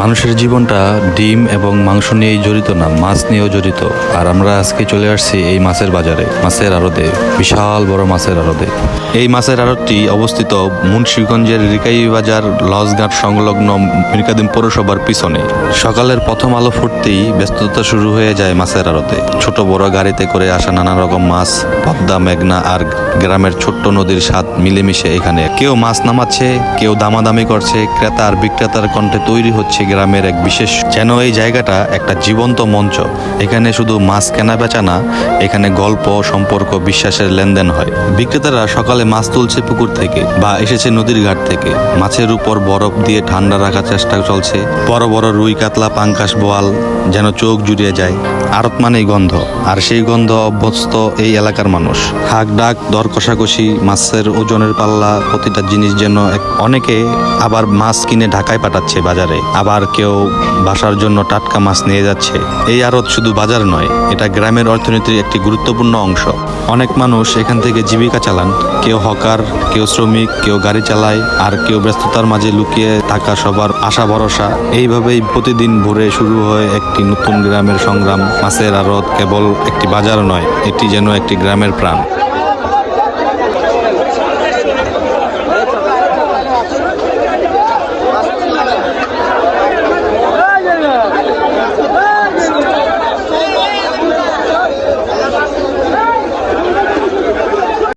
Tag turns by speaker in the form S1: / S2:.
S1: মানুষের জীবনটা ডিম এবং মাংস নিয়েই জড়িত না, মাছ নিয়েও জড়িত। আর আমরা আজকে চলে আসছি এই মাছের বাজারে, মাছের আড়তে, বিশাল বড় মাছের আড়তে। এই মাছের আড়তটি অবস্থিত মুন্সীগঞ্জের রিকাই বাজার লজঘাট সংলগ্ন মিরকাদিম পৌরসভার পিছনে। সকালের প্রথম আলো ফুটতেই ব্যস্ততা শুরু হয়ে যায় মাছের আড়তে। ছোট বড় গাড়িতে করে আসা নানা রকম মাছ, পদ্মা, মেঘনা আর গ্রামের ছোট্ট নদীর স্বাদ মিলেমিশে এখানে। কেউ মাছ নামাচ্ছে, কেউ দামাদামি করছে, ক্রেতা আর বিক্রেতার কণ্ঠে তৈরি হচ্ছে গ্রামের এক বিশেষ যেন এই জায়গাটা একটা জীবন্ত মঞ্চ। এখানে শুধু মাছ কেনা বেচা না, এখানে গল্প, সম্পর্ক, বিশ্বাসের লেনদেন হয়। বিক্রেতারা সকালে মাছ তুলছে পুকুর থেকে বা এসেছে নদীর ঘাট থেকে। মাছের উপর বরফ দিয়ে ঠান্ডা রাখার চেষ্টা চলছে। বড় বড় রুই কাতলা পাঙ্কাশ বোয়াল যেন চোখ জুড়িয়ে যায়। আড়ত মানেই গন্ধ, আর সেই গন্ধ অভ্যস্ত এই এলাকার মানুষ। হাক ডাক, দর কষাকষি, মাছের ওজনের পাল্লা, প্রতিটা জিনিস যেন অনেকে আবার মাছ কিনে ঢাকায় পাঠাচ্ছে বাজারে। আবার কেউ বাসার জন্য টাটকা মাছ নিয়ে যাচ্ছে। এই আড়ত শুধু বাজার নয়, এটা গ্রামের অর্থনীতির একটি গুরুত্বপূর্ণ অংশ। অনেক মানুষ এখান থেকে জীবিকা চালান। কেউ হকার, কেউ শ্রমিক, কেউ গাড়ি চালায়, আর কেউ ব্যস্ততার মাঝে লুকিয়ে থাকা সবার আশা ভরসা। এইভাবেই প্রতিদিন ভোরে শুরু হয় একটি নতুন গ্রামের সংগ্রাম। মাছের আড়ত কেবল একটি বাজার নয়, এটি যেন একটি গ্রামের প্রাণ।